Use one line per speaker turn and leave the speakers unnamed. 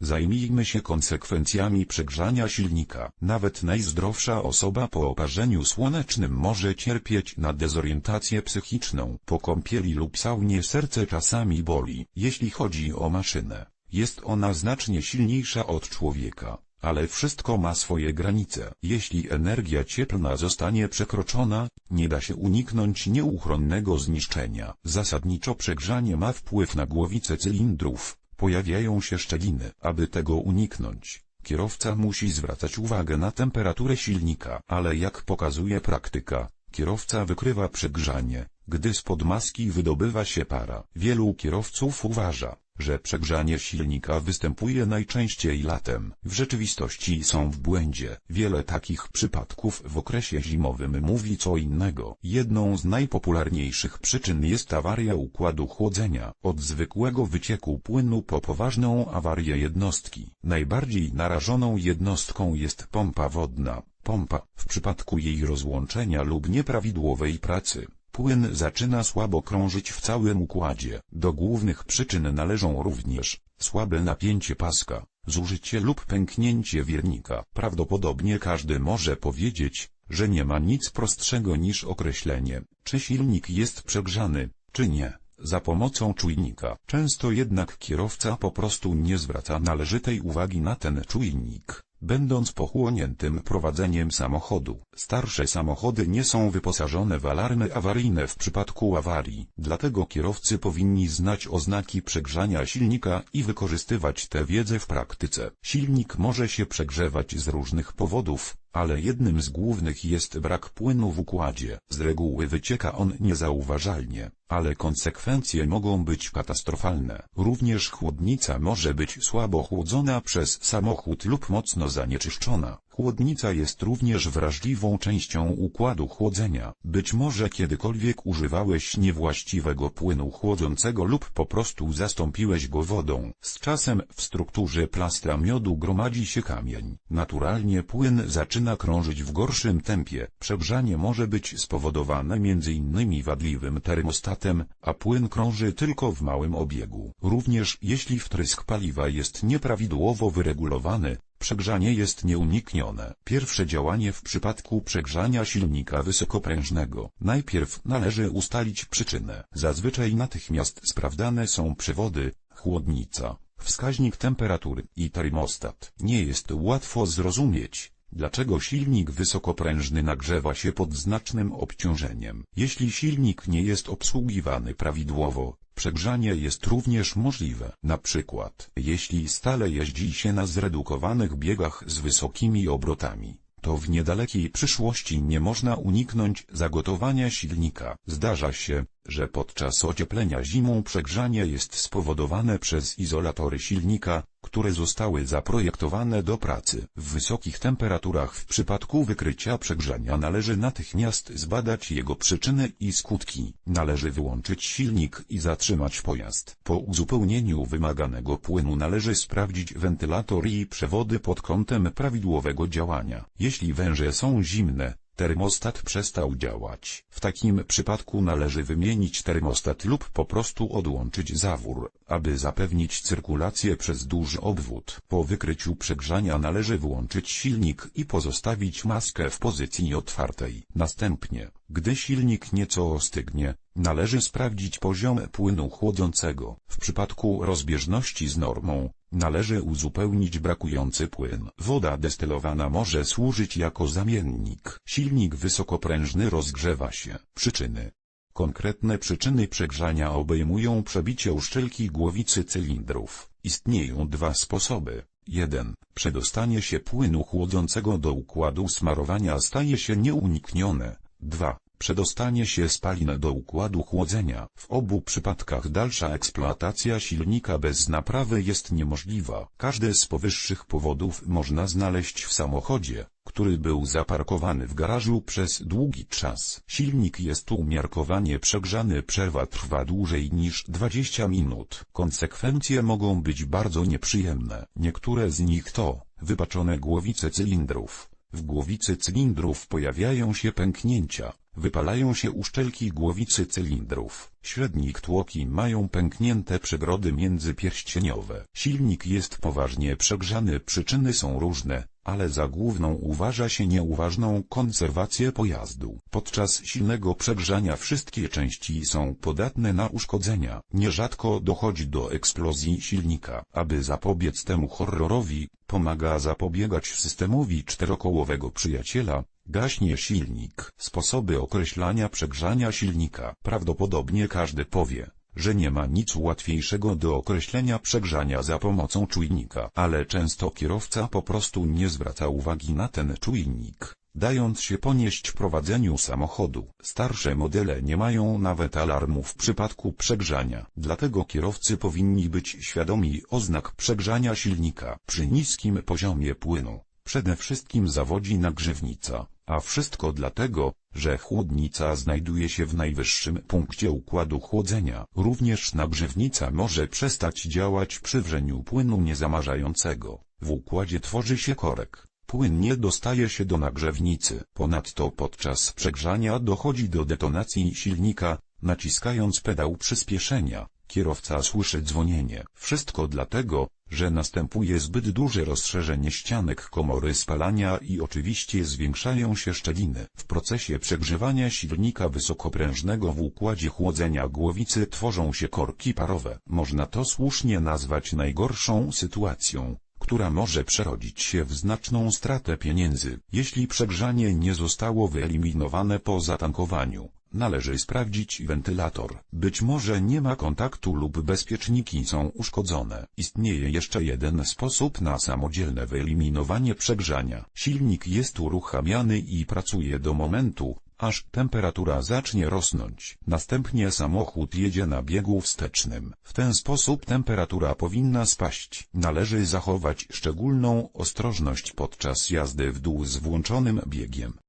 Zajmijmy się konsekwencjami przegrzania silnika. Nawet najzdrowsza osoba po oparzeniu słonecznym może cierpieć na dezorientację psychiczną. Po kąpieli lub saunie serce czasami boli. Jeśli chodzi o maszynę, jest ona znacznie silniejsza od człowieka. Ale wszystko ma swoje granice. Jeśli energia cieplna zostanie przekroczona, nie da się uniknąć nieuchronnego zniszczenia. Zasadniczo przegrzanie ma wpływ na głowicę cylindrów, pojawiają się szczeliny. Aby tego uniknąć, kierowca musi zwracać uwagę na temperaturę silnika. Ale jak pokazuje praktyka, kierowca wykrywa przegrzanie, gdy spod maski wydobywa się para. Wielu kierowców uważa, że przegrzanie silnika występuje najczęściej latem. W rzeczywistości są w błędzie. Wiele takich przypadków w okresie zimowym mówi co innego. Jedną z najpopularniejszych przyczyn jest awaria układu chłodzenia. Od zwykłego wycieku płynu po poważną awarię jednostki. Najbardziej narażoną jednostką jest pompa wodna. Pompa, w przypadku jej rozłączenia lub nieprawidłowej pracy, Płyn zaczyna słabo krążyć w całym układzie. Do głównych przyczyn należą również słabe napięcie paska, zużycie lub pęknięcie wiernika. Prawdopodobnie każdy może powiedzieć, że nie ma nic prostszego niż określenie, czy silnik jest przegrzany, czy nie. Za pomocą czujnika. Często jednak kierowca po prostu nie zwraca należytej uwagi na ten czujnik będąc pochłoniętym prowadzeniem samochodu. Starsze samochody nie są wyposażone w alarmy awaryjne w przypadku awarii, dlatego kierowcy powinni znać oznaki przegrzania silnika i wykorzystywać tę wiedzę w praktyce. Silnik może się przegrzewać z różnych powodów, ale jednym z głównych jest brak płynu w układzie. Z reguły wycieka on niezauważalnie, ale konsekwencje mogą być katastrofalne. Również chłodnica może być słabo chłodzona przez samochód lub mocno zanieczyszczona. Chłodnica jest również wrażliwą częścią układu chłodzenia. Być może kiedykolwiek używałeś niewłaściwego płynu chłodzącego lub po prostu zastąpiłeś go wodą. Z czasem w strukturze plastra miodu gromadzi się kamień. Naturalnie płyn zaczyna krążyć w gorszym tempie. Przegrzanie może być spowodowane m.in. wadliwym termostatem, a płyn krąży tylko w małym obiegu. Również jeśli wtrysk paliwa jest nieprawidłowo wyregulowany, Przegrzanie jest nieuniknione. Pierwsze działanie w przypadku przegrzania silnika wysokoprężnego. Najpierw należy ustalić przyczynę. Zazwyczaj natychmiast sprawdzane są przewody, chłodnica, wskaźnik temperatury i termostat. Nie jest łatwo zrozumieć, Dlaczego silnik wysokoprężny nagrzewa się pod znacznym obciążeniem? Jeśli silnik nie jest obsługiwany prawidłowo, przegrzanie jest również możliwe. Na przykład, jeśli stale jeździ się na zredukowanych biegach z wysokimi obrotami, to w niedalekiej przyszłości nie można uniknąć zagotowania silnika. Zdarza się, że podczas ocieplenia zimą przegrzanie jest spowodowane przez izolatory silnika, które zostały zaprojektowane do pracy. W wysokich temperaturach w przypadku wykrycia przegrzania należy natychmiast zbadać jego przyczyny i skutki. Należy wyłączyć silnik i zatrzymać pojazd. Po uzupełnieniu wymaganego płynu należy sprawdzić wentylator i przewody pod kątem prawidłowego działania. Jeśli węże są zimne, termostat przestał działać. W takim przypadku należy wymienić termostat lub po prostu odłączyć zawór, aby zapewnić cyrkulację przez duży obwód. Po wykryciu przegrzania należy włączyć silnik i pozostawić maskę w pozycji otwartej. Następnie, gdy silnik nieco ostygnie, należy sprawdzić poziom płynu chłodzącego. W przypadku rozbieżności z normą, Należy uzupełnić brakujący płyn. Woda destylowana może służyć jako zamiennik. Silnik wysokoprężny rozgrzewa się. Przyczyny Konkretne przyczyny przegrzania obejmują przebicie uszczelki głowicy cylindrów. Istnieją dwa sposoby. 1. Przedostanie się płynu chłodzącego do układu smarowania staje się nieuniknione. 2. Przedostanie się spalin do układu chłodzenia. W obu przypadkach dalsza eksploatacja silnika bez naprawy jest niemożliwa. Każdy z powyższych powodów można znaleźć w samochodzie, który był zaparkowany w garażu przez długi czas. Silnik jest umiarkowanie przegrzany, przerwa trwa dłużej niż 20 minut. Konsekwencje mogą być bardzo nieprzyjemne. Niektóre z nich to wypaczone głowice cylindrów. W głowicy cylindrów pojawiają się pęknięcia, wypalają się uszczelki głowicy cylindrów. Średnich tłoki mają pęknięte przegrody międzypierścieniowe. Silnik jest poważnie przegrzany, przyczyny są różne, ale za główną uważa się nieuważną konserwację pojazdu. Podczas silnego przegrzania wszystkie części są podatne na uszkodzenia. Nierzadko dochodzi do eksplozji silnika. Aby zapobiec temu horrorowi, pomaga zapobiegać systemowi czterokołowego przyjaciela, gaśnie silnik. Sposoby określania przegrzania silnika. Prawdopodobnie każdy powie, że nie ma nic łatwiejszego do określenia przegrzania za pomocą czujnika, ale często kierowca po prostu nie zwraca uwagi na ten czujnik, dając się ponieść prowadzeniu samochodu. Starsze modele nie mają nawet alarmu w przypadku przegrzania, dlatego kierowcy powinni być świadomi oznak przegrzania silnika. Przy niskim poziomie płynu, przede wszystkim zawodzi nagrzewnica, a wszystko dlatego, że chłodnica znajduje się w najwyższym punkcie układu chłodzenia. Również nagrzewnica może przestać działać przy wrzeniu płynu niezamarzającego. W układzie tworzy się korek. Płyn nie dostaje się do nagrzewnicy. Ponadto podczas przegrzania dochodzi do detonacji silnika, naciskając pedał przyspieszenia. Kierowca słyszy dzwonienie. Wszystko dlatego, że następuje zbyt duże rozszerzenie ścianek komory spalania i oczywiście zwiększają się szczeliny. W procesie przegrzewania silnika wysokoprężnego w układzie chłodzenia głowicy tworzą się korki parowe. Można to słusznie nazwać najgorszą sytuacją która może przerodzić się w znaczną stratę pieniędzy. Jeśli przegrzanie nie zostało wyeliminowane po zatankowaniu, należy sprawdzić wentylator. Być może nie ma kontaktu lub bezpieczniki są uszkodzone. Istnieje jeszcze jeden sposób na samodzielne wyeliminowanie przegrzania. Silnik jest uruchamiany i pracuje do momentu, aż temperatura zacznie rosnąć. Następnie samochód jedzie na biegu wstecznym. W ten sposób temperatura powinna spaść. Należy zachować szczególną ostrożność podczas jazdy w dół z włączonym biegiem.